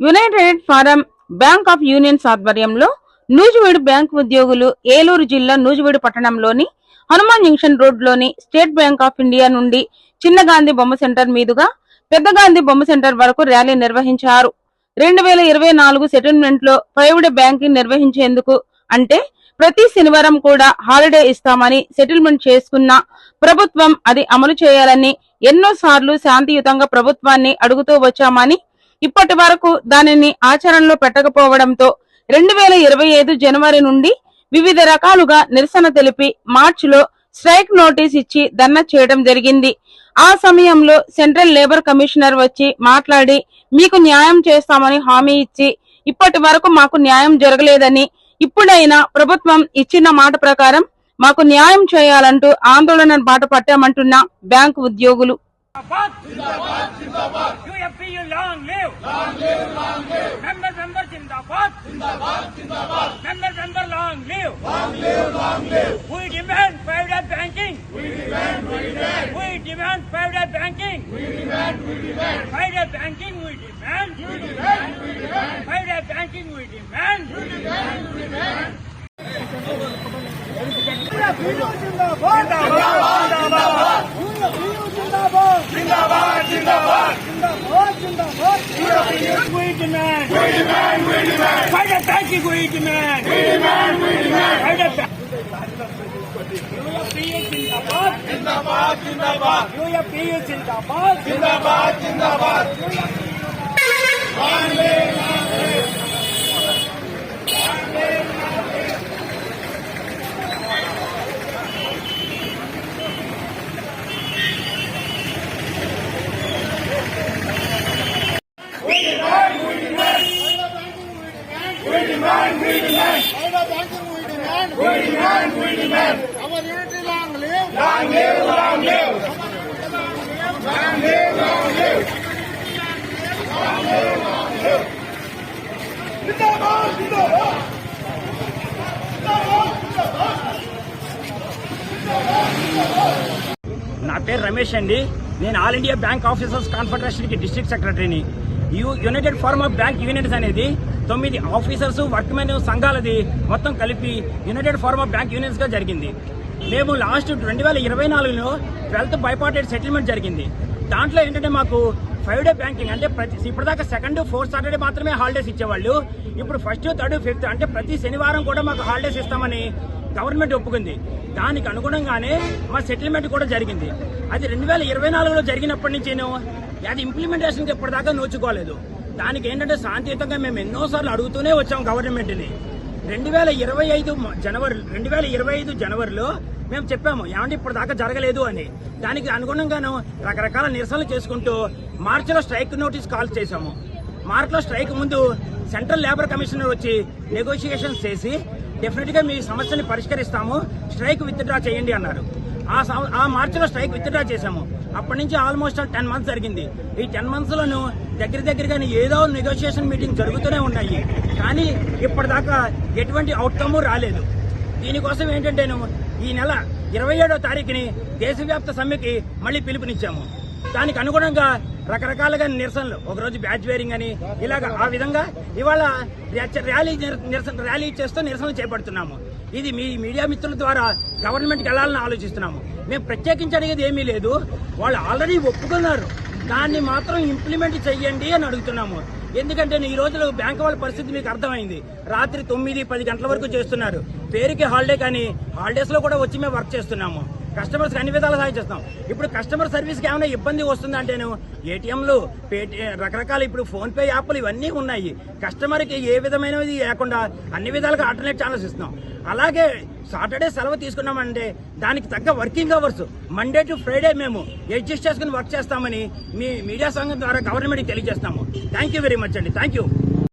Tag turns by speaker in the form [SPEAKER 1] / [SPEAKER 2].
[SPEAKER 1] United forum bank of unions ఆధ్వర్యంలో Nuzvid bank ఉద్యోగులు ఏలూరు జిల్లా నూజివీడు పట్టణంలోని హనుమాన్ జంక్షన్ రోడ్లోని స్టేట్ బ్యాంక్ ఆఫ్ ఇండియా నుండి చిన్న గాంధీ బొమ్మ సెంటర్ మీదుగా పెద్ద గాంధీ బొమ్మ సెంటర్ వరకు ర్యాలీ నిర్వహించారు. రెండు వేల ఇరవై నాలుగు సెటిల్మెంట్లో ప్రైవేట్ బ్యాంకింగ్ నిర్వహించేందుకు అంటే ప్రతి శనివారం కూడా హాలిడే ఇస్తామని సెటిల్మెంట్ చేసుకున్న ప్రభుత్వం అది అమలు చేయాలని ఎన్నో సార్లు శాంతియుతంగా ప్రభుత్వాన్ని అడుగుతూ వచ్చామని ఇప్పటి వరకు దానిని ఆచరణలో పెట్టకపోవడంతో రెండు వేల ఇరవై ఐదు జనవరి నుండి వివిధ రకాలుగా నిరసన తెలిపి మార్చిలో స్ట్రైక్ నోటీస్ ఇచ్చి ధర్నా చేయడం జరిగింది. ఆ సమయంలో సెంట్రల్ లేబర్ కమిషనర్ వచ్చి మాట్లాడి మీకు న్యాయం చేస్తామని హామీ ఇచ్చి ఇప్పటి వరకు మాకు న్యాయం జరగలేదని ఇప్పుడైనా ప్రభుత్వం ఇచ్చిన మాట ప్రకారం మాకు న్యాయం చేయాలంటూ ఆందోళన బాట పట్టామంటున్న బ్యాంకు ఉద్యోగులు.
[SPEAKER 2] UFPU long live. Long live, long live. Member, member, Zindabad. Zindabad, Zindabad. Member, member, long live. Long live, long live. We demand private banking. We demand, we demand. We demand private banking. We demand, we demand. Private banking, we demand. We demand, we demand. Private banking, we demand. We demand, we demand. Zindabad, Zindabad. demand. We demand. We demand. Private banking. We demand. We demand. We demand. Private banking. जिंदाबाद जिंदाबाद जिंदाबाद यूएफपीयू जिंदाबाद जिंदाबाद जिंदाबाद
[SPEAKER 3] we demand. We demand. Our unity long live. Long live, long live.
[SPEAKER 2] నా పేరు రమేష్ అండి నేను ఆల్ ఇండియా బ్యాంక్ ఆఫీసర్స్ కాన్ఫెడరేషన్కి డిస్ట్రిక్ట్ సెక్రటరీని U united form of bank unions అనేది తొమ్మిది ఆఫీసర్స్ వర్క్మెన్ సంఘాలది మొత్తం కలిపి యునైటెడ్ ఫార్మ్ ఆఫ్ బ్యాంక్ యూనియన్స్గా జరిగింది. మేము లాస్ట్ రెండు వేల ఇరవై నాలుగులో ట్వెల్త్ బైపార్టెడ్ సెటిల్మెంట్ జరిగింది. దాంట్లో ఏంటంటే మాకు ఫైవ్ డే బ్యాంకింగ్ అంటే ప్రతి ఇప్పటిదాకా సెకండ్ ఫోర్త్ సాటర్డే మాత్రమే హాలిడేస్ ఇచ్చేవాళ్ళు. ఇప్పుడు ఫస్ట్ థర్డ్ ఫిఫ్త్ అంటే ప్రతి శనివారం కూడా మాకు హాలిడేస్ ఇస్తామని గవర్నమెంట్ ఒప్పుకుంది. దానికి అనుగుణంగానే మా సెటిల్మెంట్ కూడా జరిగింది. అది రెండు వేల ఇరవై నాలుగులో జరిగినప్పటి నుంచి నేను అది ఇంప్లిమెంటేషన్కి ఇప్పటిదాకా నోచుకోలేదు. దానికి ఏంటంటే శాంతియుతంగా మేము ఎన్నోసార్లు అడుగుతూనే వచ్చాం గవర్నమెంట్ని. రెండు వేల ఇరవై ఐదు జనవరి రెండు వేల ఇరవై ఐదు జనవరిలో మేము చెప్పాము ఏమంటే ఇప్పుడు దాకా జరగలేదు అని. దానికి అనుగుణంగాను రకరకాల నిరసనలు చేసుకుంటూ మార్చిలో స్ట్రైక్ నోటీస్ కాల్ చేశాము. మార్చిలో స్ట్రైక్ ముందు సెంట్రల్ లేబర్ కమిషనర్ వచ్చి నెగోషియేషన్స్ చేసి డెఫినెట్గా మీ సమస్యని పరిష్కరిస్తాము స్ట్రైక్ విత్డ్రా చేయండి అన్నారు. ఆ సం- ఆ మార్చిలో స్ట్రైక్ విత్డ్రా చేశాము. అప్పటి నుంచి ఆల్మోస్ట్ టెన్ మంత్స్ జరిగింది. ఈ టెన్ మంత్స్ లోను దగ్గర దగ్గరగానే ఏదో నెగోషియేషన్ మీటింగ్ జరుగుతూనే ఉన్నాయి. కానీ ఇప్పటిదాకా ఎటువంటి అవుట్కమ్ రాలేదు. దీనికోసం ఏంటంటే ఈ నెల ఇరవై ఏడో తారీఖుని దేశవ్యాప్త సమ్మెకి మళ్ళీ పిలుపునిచ్చాము. దానికి అనుగుణంగా రకరకాలుగా నిరసనలు ఒకరోజు బ్యాచ్ వేరింగ్ అని ఇలాగ ఆ విధంగా ఇవాళ ర్యాలీ నిరసన ర్యాలీ చేస్తూ నిరసనలు చేపడుతున్నాము. ఇది మీ మీడియా మిత్రుల ద్వారా గవర్నమెంట్కి వెళ్ళాలని ఆలోచిస్తున్నాము. మేము ప్రత్యేకించి అడిగేది ఏమీ లేదు. వాళ్ళు ఆల్రెడీ ఒప్పుకున్నారు. దాన్ని మాత్రం ఇంప్లిమెంట్ చెయ్యండి అని అడుగుతున్నాము. ఎందుకంటే ఈ రోజులో బ్యాంక్ వాళ్ళ పరిస్థితి మీకు అర్థమైంది. రాత్రి తొమ్మిది పది గంటల వరకు చేస్తున్నారు. పేరుకి హాలిడే కానీ హాలిడేస్లో కూడా వచ్చి మేము వర్క్ చేస్తున్నాము. కస్టమర్స్ అన్ని విధాలు సహాయం చేస్తాం ఇప్పుడు కస్టమర్ సర్వీస్కి ఏమైనా ఇబ్బంది వస్తుందంటేను? ఏటీఎంలు పేటీ రకరకాల ఇప్పుడు ఫోన్పే యాప్లు ఇవన్నీ ఉన్నాయి. కస్టమర్కి ఏ విధమైనది లేకుండా అన్ని విధాలుగా ఆల్టర్నేట్ ఛానల్స్ ఇస్తున్నాం. అలాగే సాటర్డే సెలవు తీసుకున్నామంటే దానికి తగ్గ working hours Monday to Friday మేము అడ్జస్ట్ చేసుకుని వర్క్ చేస్తామని మీ మీడియా సంఘం ద్వారా గవర్నమెంట్కి తెలియజేస్తాము థ్యాంక్ యూ వెరీ మచ్ అండి. Thank you